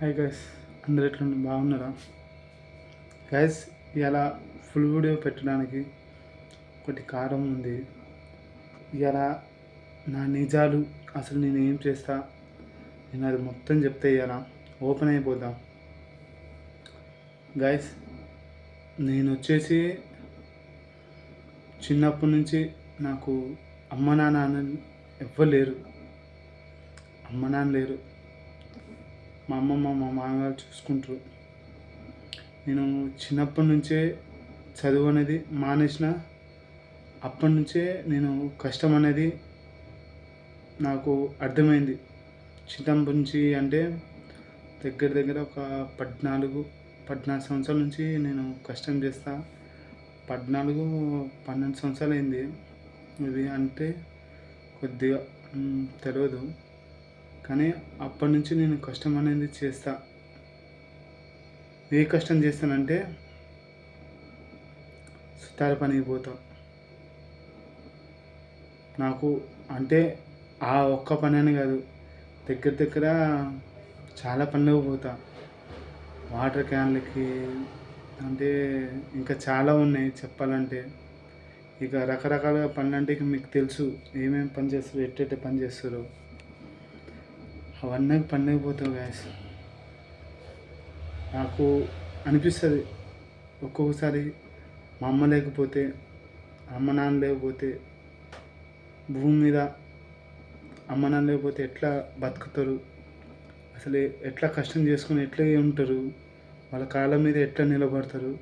Hi guys అందరు ఎట్లా బాగున్నారా? గైస్ ఇలా ఫుల్ వీడియో పెట్టడానికి ఒకటి కారణం ఉంది. ఇలా నా నిజాలు అసలు నేను ఏం చేస్తా? నేను అది మొత్తం చెప్తే ఇలా ఓపెన్ అయిపోతా. గైస్ నేను వచ్చేసి చిన్నప్పటి నుంచి నాకు అమ్మ నాన్న ఎవ్వరు లేరు. అమ్మ నాన్న లేరు. మా అమ్మమ్మ మా మామగారు చూసుకుంటారు. నేను చిన్నప్పటి నుంచే చదువు అనేది మానేసిన. అప్పటి నుంచే నేను కష్టం అనేది నాకు అర్థమైంది. చిన్నప్పటి నుంచి అంటే దగ్గర దగ్గర ఒక పద్నాలుగు పద్నాలుగు సంవత్సరాల నుంచి నేను కష్టం చేస్తా. పద్నాలుగు పన్నెండు సంవత్సరాలు అయింది. ఇది అంటే కొద్దిగా తెలియదు. కానీ అప్పటి నుంచి నేను కష్టం అనేది చేస్తా. ఏ కష్టం చేస్తానంటే సుతార పనికి పోతా. నాకు అంటే ఆ ఒక్క పని అని కాదు దగ్గర దగ్గర చాలా పనులకు పోతా. వాటర్ క్యాన్లకి అంటే ఇంకా చాలా ఉన్నాయి చెప్పాలంటే. ఇక రకరకాలుగా పనులు అంటే ఇక మీకు తెలుసు ఏమేమి పని చేస్తారు ఎట్టెట్ట పని చేస్తారు. అవన్నీ పనులకు పోతావు గ్యాస్ నాకు అనిపిస్తుంది. ఒక్కొక్కసారి మా అమ్మ లేకపోతే అమ్మ నాన్న లేకపోతే భూమి మీద అమ్మ నాన్న లేకపోతే ఎట్లా బతుకుతారు? అసలు ఎట్లా కష్టం చేసుకుని ఎట్లా ఉంటారు? వాళ్ళ కాళ్ళ మీద ఎట్లా నిలబడతారు?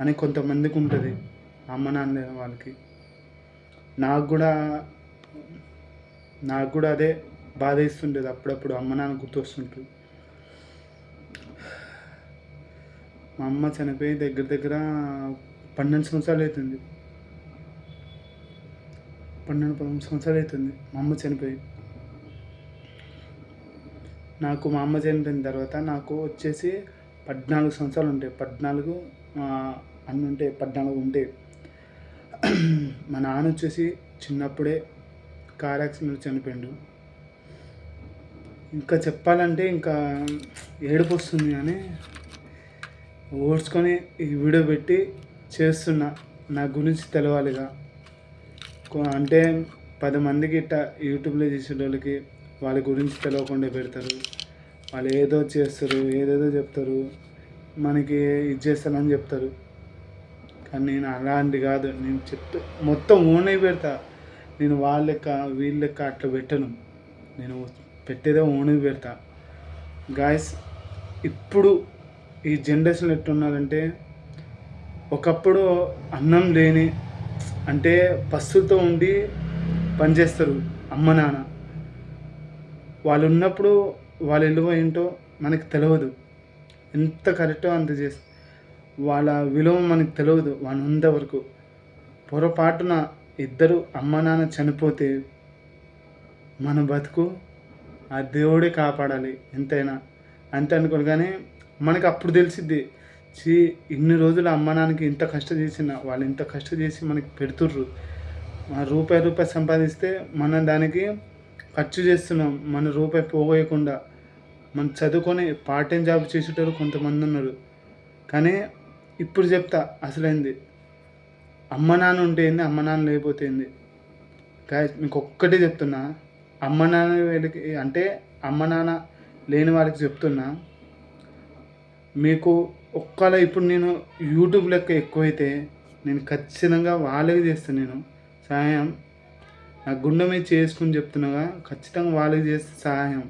అని కొంతమందికి ఉంటుంది. అమ్మ నాన్న లేని వాళ్ళకి. నాకు కూడా నాకు కూడా అదే బాధ ఇస్తుండేది అప్పుడప్పుడు అమ్మ నాన్న గుర్తొస్తుంటుంది మా అమ్మ చనిపోయి దగ్గర దగ్గర పన్నెండు సంవత్సరాలు అవుతుంది. పన్నెండు పదమూడు సంవత్సరాలు అవుతుంది మా అమ్మ చనిపోయి. నాకు మా అమ్మ చనిపోయిన తర్వాత నాకు వచ్చేసి పద్నాలుగు సంవత్సరాలు ఉంటాయి పద్నాలుగు ఆ, ఉంటాయి పద్నాలుగు ఉంటాయి మా నాన్న వచ్చేసి చిన్నప్పుడే కార్ యాక్సిడెంట్ చనిపోయిండు. ఇంకా చెప్పాలంటే ఇంకా ఏడుపు వస్తుంది కానీ ఓడ్చుకొని ఈ వీడియో పెట్టి చేస్తున్నా. నా గురించి తెలవాలిగా. అంటే పది మందికి ఇట్ట యూట్యూబ్లో చేసే వాళ్ళకి వాళ్ళ గురించి తెలవకుండా పెడతారు. వాళ్ళు ఏదో చేస్తారు ఏదేదో చెప్తారు. మనకి ఇది చేస్తానని చెప్తారు. కానీ నేను అలాంటి కాదు. నేను చెప్తే మొత్తం ఓనే పెడతా. నేను వాళ్ళ లెక్క అట్లా పెట్టను. నేను పెట్టేదే ఓనే పెడతా. గాయస్ ఇప్పుడు ఈ జనరేషన్ ఎట్టున్నారంటే ఒకప్పుడు అన్నం లేని అంటే పస్తులతో ఉండి పనిచేస్తారు అమ్మ నాన్న. వాళ్ళు ఉన్నప్పుడు వాళ్ళ విలువ ఏంటో మనకు తెలియదు ఎంత కరెక్టో అంత చేసి వాళ్ళ విలువ మనకు తెలియదు వాళ్ళు ఉన్నంతవరకు పొరపాటున ఇద్దరు అమ్మ నాన్న చనిపోతే మన బతుకు ఆ దేవుడే కాపాడాలి ఎంతైనా. అంతే అనుకోను కానీ మనకి అప్పుడు తెలిసిద్ది చీ ఇన్ని రోజులు అమ్మ నాన్నకి ఇంత కష్టం చేసిన వాళ్ళు ఇంత కష్టం చేసి మనకి పెడుతుర్రు. మన రూపాయి రూపాయి సంపాదిస్తే మనం దానికి ఖర్చు చేస్తున్నాం. మన రూపాయి పోగొయకుండా మనం చదువుకొని పార్ట్ టైం జాబ్ చేసేటోళ్ళు కొంతమంది ఉన్నారు. కానీ ఇప్పుడు చెప్తా అసలైంది. అమ్మ నాన్న ఉంటే ఏంది? అమ్మ నాన్న లేకపోతే ఏంది? మీకు ఒక్కటే చెప్తున్నా అమ్మ నాన్న వీళ్ళకి అంటే అమ్మ నాన్న లేని వాళ్ళకి చెప్తున్నా మీకు ఒక్కలా ఇప్పుడు నేను యూట్యూబ్ లెక్క ఎక్కువైతే నేను ఖచ్చితంగా వాళ్ళకి చేస్తాను నేను. సహాయం. నా గుండె మీద చేసుకుని చెప్తున్నాగా ఖచ్చితంగా వాళ్ళకి చేస్తే సహాయం.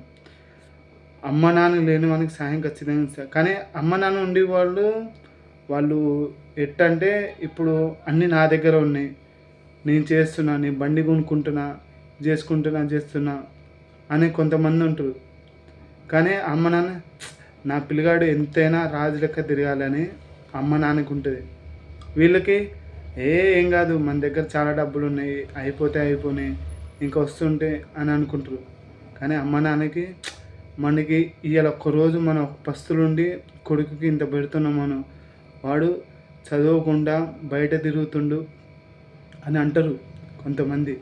అమ్మ నాన్న లేని వాళ్ళకి సహాయం ఖచ్చితంగా ఇస్తా కానీ అమ్మ నాన్న ఉండే వాళ్ళు వాళ్ళు ఎట్టంటే ఇప్పుడు అన్నీ నా దగ్గర ఉన్నాయి. నేను చేస్తున్నా నేను బండి కొనుక్కుంటున్నా చేసుకుంటున్నా చేస్తున్నా అని కొంతమంది ఉంటారు. కానీ అమ్మ నాన్న నా పిల్లగాడు ఎంతైనా రాజు లెక్క తిరగాలని అమ్మ నాన్నకి ఉంటుంది. వీళ్ళకి ఏ ఏం కాదు మన దగ్గర చాలా డబ్బులు ఉన్నాయి అయిపోతే అయిపోయినాయి ఇంకా వస్తుంటే అని అనుకుంటారు. కానీ అమ్మ నాన్నకి మనకి ఇవాళ ఒక్కరోజు మనం పస్తులుండి కొడుకుకి ఇంత పెడుతున్నాం మనం వాడు చదవకుండా బయట తిరుగుతుండు అని అంటారు కొంతమంది.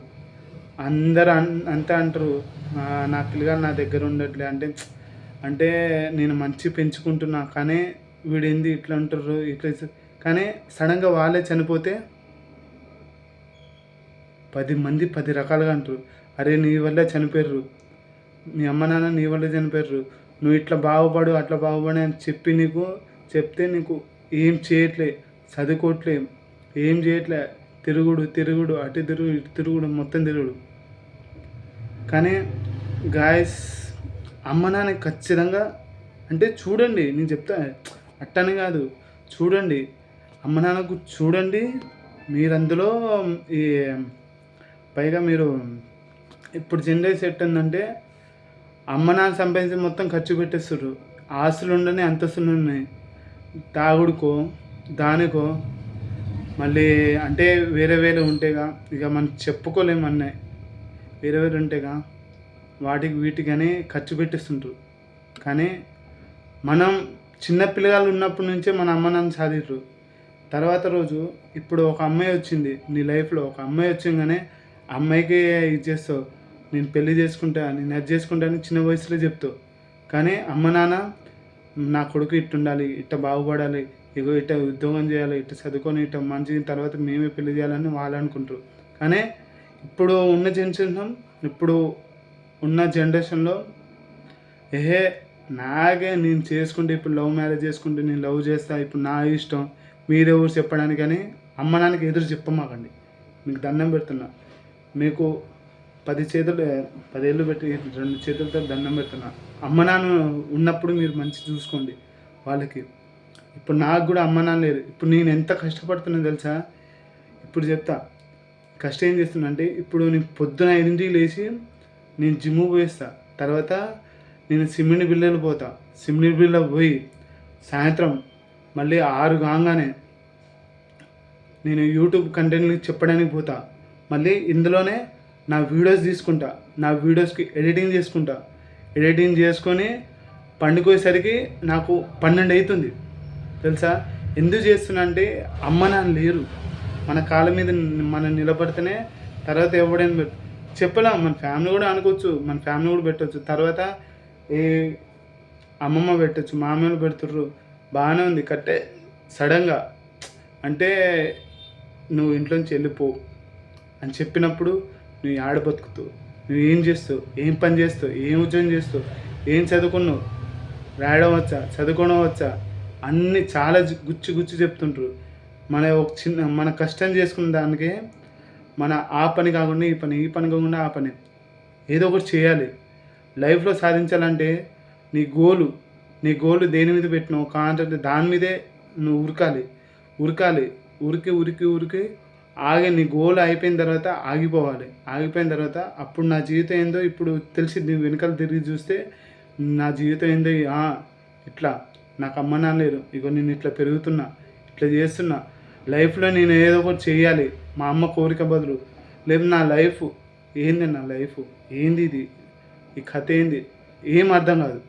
అందరు అన్ అంతా అంటారు. నా పిల్లగాడు నా దగ్గర ఉండట్లే. అంటే అంటే నేను మంచి పెంచుకుంటున్నా కానీ వీడేంది ఇట్లా అంటారు ఇట్లా కానీ సడన్గా వాళ్ళే చనిపోతే పది మంది పది రకాలుగా అంటారు. అరే నీ వల్లే చనిపోయారు మీ అమ్మ నాన్న నీ వల్లే చనిపోయారు నువ్వు ఇట్లా బాగుపడు అట్లా బాగుపడు అని చెప్పి నీకు చెప్తే నీకు ఏం చేయట్లే చదువుకోవట్లే ఏం చేయట్లే. తిరుగుడు తిరుగుడు అటు తిరుగు ఇటు తిరుగుడు మొత్తం తిరుగుడు. కానీ గాయస్ అమ్మ నాన్న ఖచ్చితంగా అంటే చూడండి నేను చెప్తా అట్టని కాదు చూడండి అమ్మ నాన్నకు చూడండి మీరు అందులో ఈ పైగా మీరు ఇప్పుడు జనరేషన్ ఎట్టుందంటే అమ్మ నాన్న సంపాదించి మొత్తం ఖర్చు పెట్టేస్తారు ఆస్తులు ఉండని అంతస్తులు ఉన్నాయి. తాగుడుకో దానికో మళ్ళీ అంటే వేరే వేరే ఉంటేగా ఇక మనం చెప్పుకోలేము అన్నాయి వేరే వేరే ఉంటేగా వాటికి వీటికనే ఖర్చు పెట్టిస్తుంటారు కానీ మనం చిన్న పిల్లగాళ్ళు ఉన్నప్పటి నుంచే మన అమ్మ నాన్న సాధించరు తర్వాత రోజు ఇప్పుడు ఒక అమ్మాయి వచ్చింది. నీ లైఫ్లో ఒక అమ్మాయి వచ్చిందనే అమ్మాయికి ఇది చేస్తావు. నేను పెళ్ళి చేసుకుంటా నేను అది చేసుకుంటా అని చిన్న వయసులో చెప్తావు. కానీ అమ్మ నాన్న నా కొడుకు ఇట్టు ఉండాలి ఇట్ట బాగుపడాలి ఇగో ఇట్ట ఉద్యోగం చేయాలి ఇట్ట చదువుకొని ఇట్ట మంచి తర్వాత మేమే పెళ్ళి చేయాలని వాళ్ళు అనుకుంటారు. కానీ ఇప్పుడు ఉన్న జనరేషన్ ఇప్పుడు ఉన్న జనరేషన్లో ఏహే నాగే నేను చేసుకుంటే ఇప్పుడు లవ్ మ్యారేజ్ చేసుకుంటే నేను లవ్ చేస్తా ఇప్పుడు నా ఇష్టం మీరెవరు చెప్పడానికి కానీ అమ్మ నాన్నకి ఎదురు చెప్పమాకండి. మీకు దండం పెడుతున్నా. మీకు పది చేతులు పదేళ్ళు పెట్టి రెండు చేతులతో దండం పెడుతున్నా. అమ్మ నాన్న ఉన్నప్పుడు మీరు మంచి చూసుకోండి వాళ్ళకి. ఇప్పుడు నాకు కూడా అమ్మ నాన్న లేరు. ఇప్పుడు నేను ఎంత కష్టపడుతున్నా తెలుసా? ఇప్పుడు చెప్తా. కష్టం ఏం చేస్తున్నా అంటే ఇప్పుడు నేను పొద్దున ఐదింటికి లేచి నేను జిమ్ పోయిస్తా. తర్వాత నేను సిమెంట్ బిల్లలు పోతా. సిమెంట్ బిల్ల పోయి సాయంత్రం మళ్ళీ ఆరు కాగానే నేను యూట్యూబ్ కంటెంట్ని చెప్పడానికి పోతా. మళ్ళీ ఇందులోనే నా వీడియోస్ తీసుకుంటా. నా వీడియోస్కి ఎడిటింగ్ చేసుకుంటా. ఎడిటింగ్ చేసుకొని పండుకోయేసరికి నాకు పన్నెండు అవుతుంది. తెలుసా? ఎందుకు చేస్తున్నా అంటే అమ్మ నాన్న లేరు. మన కాళ్ళ మీద మనం నిలబడితేనే తర్వాత ఎవడైనా పెట్టు చెప్పలేం. మన ఫ్యామిలీ కూడా అనుకోవచ్చు. మన ఫ్యామిలీ కూడా పెట్టవచ్చు తర్వాత ఏ అమ్మమ్మ పెట్టచ్చు మామయ్యలు పెడుతుర్రు. బాగానే ఉంది. కట్టే సడన్గా. అంటే నువ్వు ఇంట్లోంచి వెళ్ళిపో అని చెప్పినప్పుడు నువ్వు ఆడ బతుకుతావు నువ్వు ఏం చేస్తావు? ఏం పని చేస్తావు? ఏం ఉద్యోగం చేస్తావు? ఏం చదువుకున్నావు? రాయడం వచ్చా? చదువుకోవడం వచ్చా? అన్నీ చాలా గుచ్చి గుచ్చి చెప్తుంటారు మన ఒక చిన్న మన కష్టం చేసుకున్న దానికి మన ఆ పని కాకుండా ఈ పని ఈ పని కాకుండా ఆ పని. ఏదో ఒకటి చేయాలి. లైఫ్లో సాధించాలంటే నీ గోలు నీ గోలు దేని మీద పెట్టినావు? కాంటే దాని మీదే నువ్వు ఉరకాలి. ఉరకాలి. ఉరికి ఉరికి ఉరికి ఆగే నీ గోల్ అయిపోయిన తర్వాత ఆగిపోవాలి. ఆగిపోయిన తర్వాత అప్పుడు నా జీవితం ఏందో ఇప్పుడు తెలిసి నీ వెనకాల తిరిగి చూస్తే నా జీవితం ఏందో ఇట్లా. నాకు అమ్మ నాన్న లేరు. ఇగో నేను ఇట్లా పెరుగుతున్నా ఇట్లా చేస్తున్నా. లైఫ్లో నేను ఏదో ఒకటి చేయాలి. మా అమ్మ కోరిక బదులు. లేదు నా లైఫ్ ఏంది నా లైఫ్? ఏంది ఇది? ఈ కథ ఏంది? ఏం అర్థం కాదు.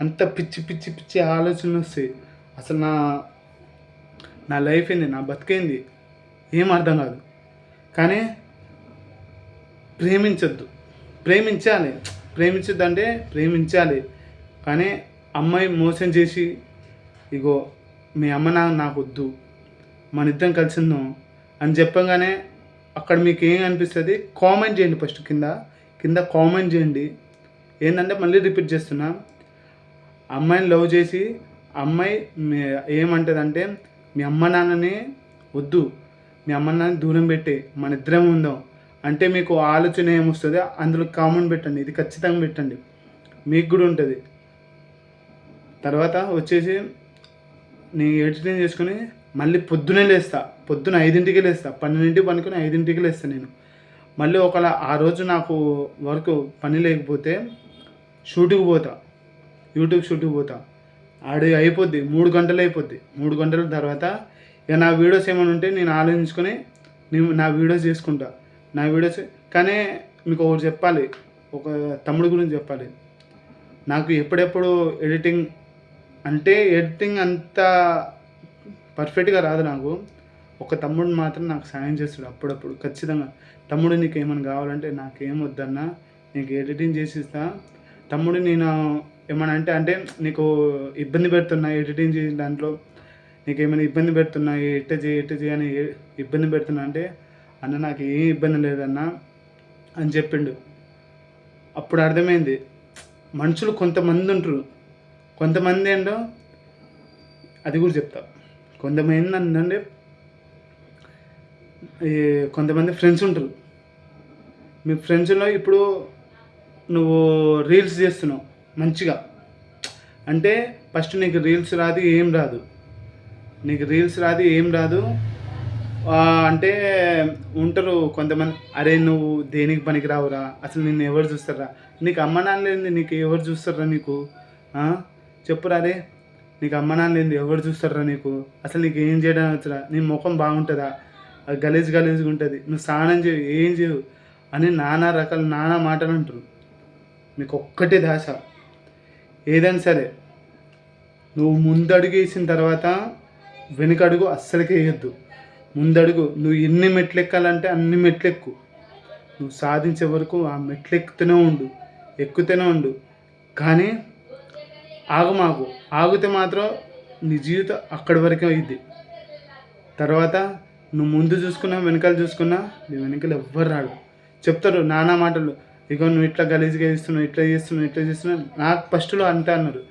అంత పిచ్చి పిచ్చి పిచ్చి ఆలోచనలు వస్తాయి. అసలు నా నా లైఫ్ ఏంది? నా బతికేంది ఏం అర్థం కాదు. కానీ ప్రేమించొద్దు. ప్రేమించాలి. ప్రేమించొద్దు అంటే ప్రేమించాలి. కానీ అమ్మాయి మోసం చేసి ఇగో మీ అమ్మ నాన్న నాకు వద్దు. మన ఇద్దరం కలిసి ఉందాం అని చెప్పగానే అక్కడ మీకు ఏం అనిపిస్తుంది? కామెంట్ చేయండి ఫస్ట్ కింద. కింద కామెంట్ చేయండి. ఏంటంటే మళ్ళీ రిపీట్ చేస్తున్నా. అమ్మాయిని లవ్ చేసి అమ్మాయి మీ- ఏమంటదంటే మీ అమ్మ నాన్నని వద్దు. మీ అమ్మ నాన్న దూరం పెట్టి. మన ఇద్దరం ఉందాం. అంటే మీకు ఆలోచన ఏమొస్తుంది అందులో కామెంట్ పెట్టండి. ఇది ఖచ్చితంగా పెట్టండి. మీకు కూడా ఉంటుంది. తర్వాత వచ్చేసి నేను ఎడిటింగ్ చేసుకుని మళ్ళీ పొద్దునే లేస్తా. పొద్దున ఐదింటికి లేస్తా. పన్నెండింటికి పనుకొని ఐదింటికి లేస్తా నేను. మళ్ళీ ఒకవేళ ఆ రోజు నాకు వర్క్ పని లేకపోతే షూట్కి పోతా. యూట్యూబ్ షూట్కి పోతా. ఆడి అయిపోద్ది. మూడు గంటలు అయిపోద్ది. మూడు గంటల తర్వాత ఇక నా వీడియోస్ ఏమైనా ఉంటే నేను ఆలోచించుకొని నేను నా వీడియోస్ చేసుకుంటా. నా వీడియోస్ కానీ మీకు ఒకటి చెప్పాలి. ఒక తమ్ముడు గురించి చెప్పాలి. నాకు ఎప్పుడెప్పుడు ఎడిటింగ్ అంటే ఎడిటింగ్ అంత పర్ఫెక్ట్గా రాదు నాకు. ఒక తమ్ముడు మాత్రం నాకు సాయం చేస్తాడు అప్పుడప్పుడు. ఖచ్చితంగా. తమ్ముడు నీకు ఏమైనా కావాలంటే నాకేం వద్దన్నా నీకు ఎడిటింగ్ చేసి ఇస్తా. తమ్ముడు నేను ఏమైనా అంటే అంటే నీకు ఇబ్బంది పెడుతున్నా ఎడిటింగ్ చేసి దాంట్లో నీకు ఏమైనా ఇబ్బంది పెడుతున్నా ఎట్ట చేయి ఎట్ట చేయి అని ఏ- ఇబ్బంది పెడుతున్నా అంటే అన్న నాకు ఏం ఇబ్బంది లేదన్నా అని చెప్పిండు. అప్పుడు అర్థమైంది. మనుషులు కొంతమంది ఉంటారు. కొంతమంది ఏంటో అది కూడా చెప్తా. కొంతమంది ఏంటంటే కొంతమంది ఫ్రెండ్స్ ఉంటారు. మీ ఫ్రెండ్స్లో ఇప్పుడు నువ్వు రీల్స్ చేస్తున్నావు మంచిగా. అంటే ఫస్ట్ నీకు రీల్స్ రాదు ఏం రాదు. నీకు రీల్స్ రాదు ఏం రాదు. అంటే ఉంటారు కొంతమంది అరే నువ్వు దేనికి పనికి రావురా అసలు నిన్ను ఎవరు చూస్తారా? నీకు అమ్మ నాన్న లేని నీకు ఎవరు చూస్తారా నీకు? చెప్పురా అరే నీకు అమ్మ నాన్న లేనిది ఎవరు చూస్తారా నీకు? అసలు నీకు ఏం చేయడం వచ్చరా నీ ముఖం బాగుంటుందా? అది గలీజ్ గలీజ్గా ఉంటుంది. నువ్వు స్నానం చేయవు ఏం చేయవు అని నానా రకాల నానా మాటలు అంటారు. మీకు ఒక్కటే దాశ ఏదైనా సరే నువ్వు ముందడుగు వేసిన తర్వాత వెనుకడుగు అస్సలకే వేయద్దు. ముందడుగు నువ్వు ఎన్ని మెట్లు ఎక్కాలంటే అన్ని మెట్లు ఎక్కు నువ్వు సాధించే వరకు ఆ మెట్లు ఎక్కుతూనే ఉండు ఎక్కుతూనే ఉండు. కానీ ఆగమాగు ఆగితే మాత్రం నీ జీవితం అక్కడి వరకే అయింది తర్వాత నువ్వు ముందు చూసుకున్నా వెనకాల చూసుకున్నా నీ వెనకాల ఎవ్వరు రాడు. చెప్తారు నానా మాటలు. ఇగో నువ్వు ఇట్లా గలీజ్గా చేస్తున్నావు ఇట్లా చేస్తున్నావు ఇట్లా చేస్తున్నావు నాకు ఫస్ట్లో అంతే అన్నారు.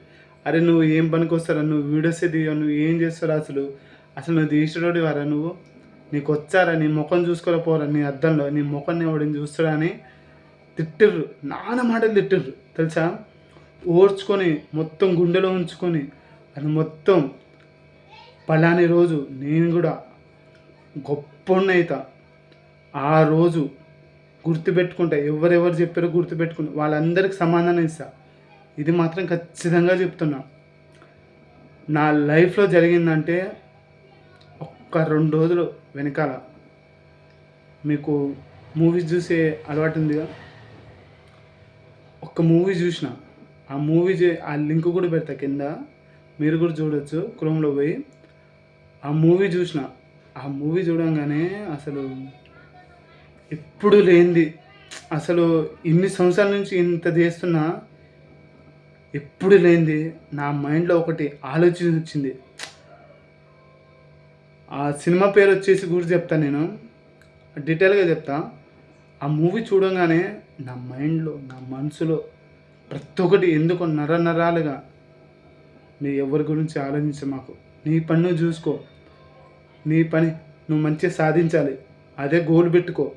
అరే నువ్వు ఏం పనికి వస్తారా? నువ్వు వీడియోస్ తీయవు నువ్వు ఏం చేస్తారా అసలు? అసలు నువ్వు తీసినోడి వారా నువ్వు? నీకు వచ్చారా? నీ ముఖం చూసుకోరా పోరా? నీ అద్దంలో నీ ముఖం ఎవడిని చూస్తాడా అని తిట్టిర్రు. నానా మాటలు తిట్టిర్రు. తెలుసా? ఓర్చుకొని మొత్తం గుండెలో ఉంచుకొని అది మొత్తం పలాని రోజు నేను కూడా గొప్ప ఆ రోజు గుర్తుపెట్టుకుంటా ఎవరెవరు చెప్పారో గుర్తుపెట్టుకుంటా వాళ్ళందరికి సమాధానం ఇస్తా. ఇది మాత్రం ఖచ్చితంగా చెప్తున్నా. నా లైఫ్లో జరిగిందంటే ఒక్క రెండు రోజులు వెనకాల. మీకు మూవీస్ చూసే అలవాటు ఉందిగా? ఒక్క మూవీ చూసిన. ఆ మూవీ ఆ లింక్ కూడా పెడతా కింద. మీరు కూడా చూడొచ్చు క్రోమ్లో పోయి. ఆ మూవీ చూసిన. ఆ మూవీ చూడంగానే అసలు ఎప్పుడు లేనిది. అసలు ఇన్ని సంవత్సరాల నుంచి ఇంత చేస్తున్నా ఎప్పుడు లేనిది. నా మైండ్లో ఒకటి ఆలోచన వచ్చింది. ఆ సినిమా పేరు వచ్చేసి గురించి చెప్తాను నేను. డీటెయిల్గా చెప్తా. ఆ మూవీ చూడంగానే నా మైండ్లో నా మనసులో ప్రతి ఒక్కటి ఎందుకు నర నరాలుగా నీ ఎవరి గురించి ఆలోచించ మాకు. నీ పని నువ్వు చూసుకో. నీ పని నువ్వు మంచిగా సాధించాలి. అదే గోల్ పెట్టుకో.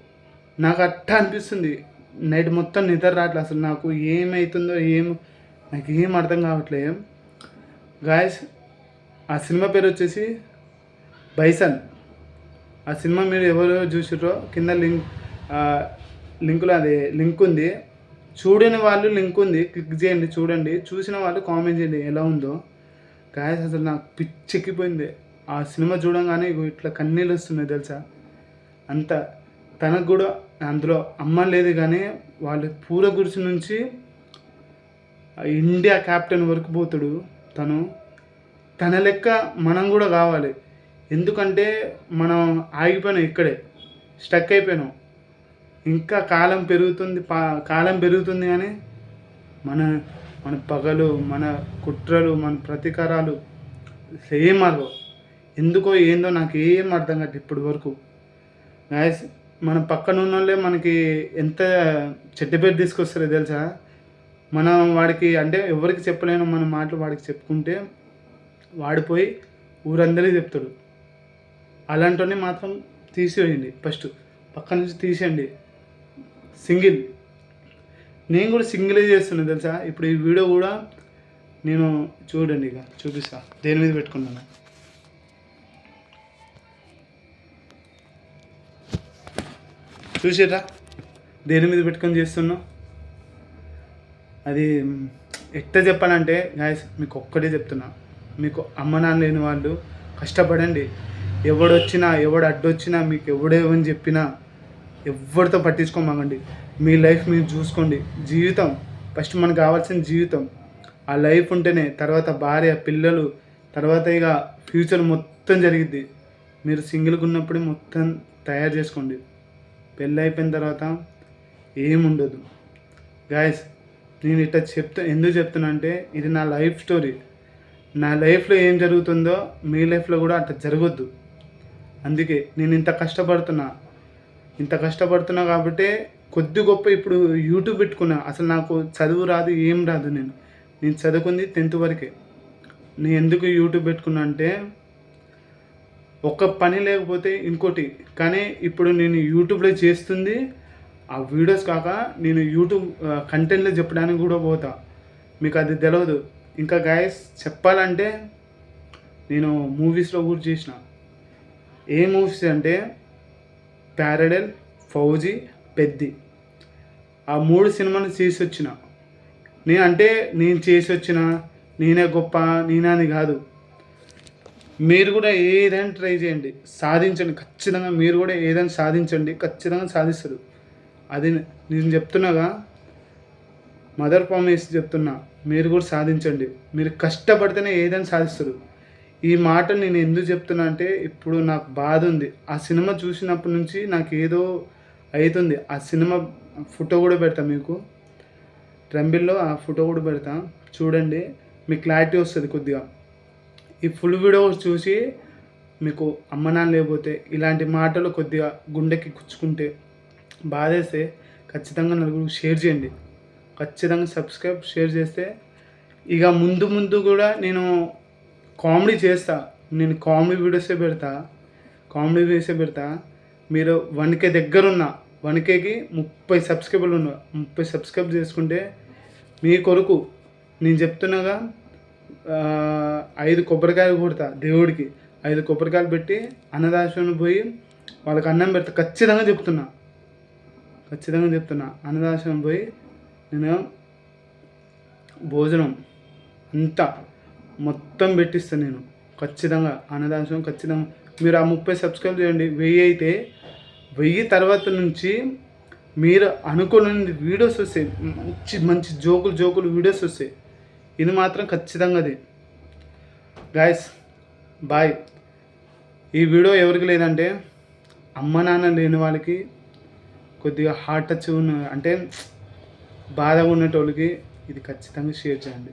నాకు అట్టా అనిపిస్తుంది. నైట్ మొత్తం నిద్ర రావట్లేదు అసలు నాకు ఏమవుతుందో ఏం నాకు ఏం అర్థం కావట్లేదు గాయస్ ఆ సినిమా పేరు వచ్చేసి బైసన్. ఆ సినిమా మీరు ఎవరు చూసిర్రో? కింద లింక్ లింకులో అది లింక్ ఉంది. చూడని వాళ్ళు లింక్ ఉంది క్లిక్ చేయండి చూడండి. చూసిన వాళ్ళు కామెంట్ చేయండి ఎలా ఉందో. గాయస్ అసలు నాకు పిచ్చెక్కిపోయింది ఆ సినిమా చూడంగానే ఇగో ఇట్లా కన్నీళ్ళు వస్తున్నాయి తెలుసా? అంత తనకు కూడా అందులో అమ్మ లేదు కానీ వాళ్ళ పూల గుడిసి నుంచి ఇండియా క్యాప్టెన్ వరకు పోతాడు తను. తన లెక్క మనం కూడా కావాలి. ఎందుకంటే మనం ఆగిపోయినాం ఇక్కడే. స్టక్ అయిపోయినాం. ఇంకా కాలం పెరుగుతుంది పా కాలం పెరుగుతుంది కానీ మన మన పగలు మన కుట్రలు మన ప్రతీకారాలు సేమ్ అదో ఎందుకో ఏందో నాకు ఏం అర్థం కాదు ఇప్పటి వరకు. గాయస్ మన పక్కన ఉన్న వాళ్ళే మనకి ఎంత చెడ్డ పేరు తీసుకొస్తారో తెలుసా? మనం వాడికి అంటే ఎవరికి చెప్పలేను మన మాటలు వాడికి చెప్పుకుంటే వాడిపోయి ఊరందరికీ చెప్తాడు. అలాంటివన్నీ మాత్రం తీసేయండి ఫస్ట్ పక్క నుంచి తీసేయండి. సింగిల్. నేను కూడా సింగిలే చేస్తున్నా తెలుసా? ఇప్పుడు ఈ వీడియో కూడా నేను చూడండి ఇక చూపిస్తా. దేని మీద పెట్టుకున్నాను? చూసిరా దేని మీద పెట్టుకొని చేస్తున్నావు అది ఎట్ట ఎట్లా చెప్పాలంటే గాయస్ మీకు ఒక్కటే చెప్తున్నా. మీకు అమ్మ నాన్న లేని వాళ్ళు కష్టపడండి. ఎవడొచ్చినా ఎవడు అడ్డొచ్చినా మీకు ఎవడేమని చెప్పినా ఎవరితో పట్టించుకోమండి మీ లైఫ్ మీరు చూసుకోండి. జీవితం ఫస్ట్ మనకు కావాల్సిన జీవితం. ఆ లైఫ్ ఉంటేనే తర్వాత భార్య పిల్లలు తర్వాత ఇక ఫ్యూచర్ మొత్తం జరిగిద్ది. మీరు సింగిల్గా ఉన్నప్పుడే మొత్తం తయారు చేసుకోండి. పెళ్ళి అయిపోయిన తర్వాత ఏముండదు. గాయస్ నేను ఇట్లా చెప్తా ఎందుకు చెప్తున్నా అంటే ఇది నా లైఫ్ స్టోరీ. నా లైఫ్లో ఏం జరుగుతుందో మీ లైఫ్లో కూడా అట్లా జరగొద్దు. అందుకే నేను ఇంత కష్టపడుతున్నా. ఇంత కష్టపడుతున్నా కాబట్టి కొద్ది గొప్ప ఇప్పుడు యూట్యూబ్ పెట్టుకున్నా. అసలు నాకు చదువు రాదు ఏం రాదు నేను. నేను చదువుకుంది టెన్త్ వరకే. నేను ఎందుకు యూట్యూబ్ పెట్టుకున్నా అంటే ఒక్క పని లేకపోతే ఇంకోటి. కానీ ఇప్పుడు నేను యూట్యూబ్లో చేస్తుంది ఆ వీడియోస్ కాక నేను యూట్యూబ్ కంటెంట్లో చెప్పడానికి కూడా పోతా. మీకు అది తెలియదు ఇంకా గాయస్ చెప్పాలంటే నేను మూవీస్లో కూడా చేసిన. ఏ మూవీస్ అంటే ప్యారడెల్ ఫౌజీ పెద్ది. ఆ మూడు సినిమాలు చేసి వచ్చిన నేను అంటే నేను చేసి వచ్చిన నేనే గొప్ప నేనే అని కాదు. మీరు కూడా ఏదైనా ట్రై చేయండి. సాధించండి. ఖచ్చితంగా మీరు కూడా ఏదైనా సాధించండి. ఖచ్చితంగా సాధిస్తారు. అది నేను చెప్తున్నాగా మదర్ ప్రామిస్ చెప్తున్నా మీరు కూడా సాధించండి. మీరు కష్టపడితేనే ఏదైనా సాధిస్తారు. ఈ మాట నేను ఎందుకు చెప్తున్నా అంటే ఇప్పుడు నాకు బాధ ఉంది. ఆ సినిమా చూసినప్పటి నుంచి నాకు ఏదో అవుతుంది ఆ సినిమా ఫోటో కూడా పెడతా మీకు. ట్రంబిల్లో ఆ ఫోటో కూడా పెడతా. చూడండి మీకు క్లారిటీ వస్తుంది కొద్దిగా. ఈ ఫుల్ వీడియో చూసి మీకు అమ్మ నాన్న లేకపోతే ఇలాంటి మాటలు కొద్దిగా గుండెకి గుచ్చుకుంటే బాధేస్తే ఖచ్చితంగా నలుగురు షేర్ చేయండి. ఖచ్చితంగా సబ్స్క్రైబ్ షేర్ చేస్తే ఇక ముందు ముందు కూడా నేను కామెడీ చేస్తా. నేను కామెడీ వీడియోసే పెడతా. కామెడీ వీడియోసే పెడతా. మీరు వన్ కే దగ్గర ఉన్న వన్ కేకి ముప్పై సబ్స్క్రైబర్లు ఉన్న ముప్పై సబ్స్క్రైబ్ చేసుకుంటే మీ కొరకు నేను చెప్తున్నాగా ఐదు కొబ్బరికాయలు కొడతా దేవుడికి. ఐదు కొబ్బరికాయలు పెట్టి అన్నదాశ్రమం పోయి వాళ్ళకి అన్నం పెడతా. ఖచ్చితంగా చెప్తున్నా. ఖచ్చితంగా చెప్తున్నా. అన్నదాశ్రమం పోయి నేను భోజనం అంతా మొత్తం పెట్టిస్తాను నేను. ఖచ్చితంగా అన్నదానం ఖచ్చితంగా. మీరు ఆ ముప్పై సబ్స్క్రైబ్ చేయండి. వెయ్యి అయితే వెయ్యి తర్వాత నుంచి మీరు అనుకున్న వీడియోస్ వస్తాయి. మంచి మంచి జోకులు జోకులు వీడియోస్ వస్తాయి. ఇది మాత్రం ఖచ్చితంగా అది. గాయస్ బాయ్ ఈ వీడియో ఎవరికి లేదంటే అమ్మ నాన్న లేని వాళ్ళకి కొద్దిగా హార్ట్ టచ్ ఉన్న అంటే బాధగా ఉన్నటోళ్ళకి ఇది ఖచ్చితంగా షేర్ చేయండి.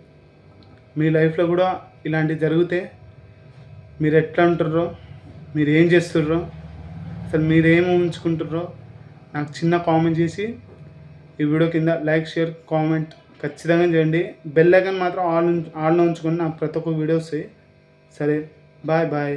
మీ లైఫ్లో కూడా ఇలాంటివి జరిగితే మీరు ఎట్లా ఉంటుర్రో మీరు ఏం చేస్తుర్రో అసలు మీరేం ఊహించుకుంటుర్రో నాకు చిన్న కామెంట్ చేసి ఈ వీడియో కింద లైక్ షేర్ కామెంట్ ఖచ్చితంగా చేయండి. బెల్ ఐకన్ మాత్రం ఆల్ ఆన్లో ఉంచుకొని నాకు ప్రతి ఒక్క వీడియోస్ సరే బాయ్ బాయ్.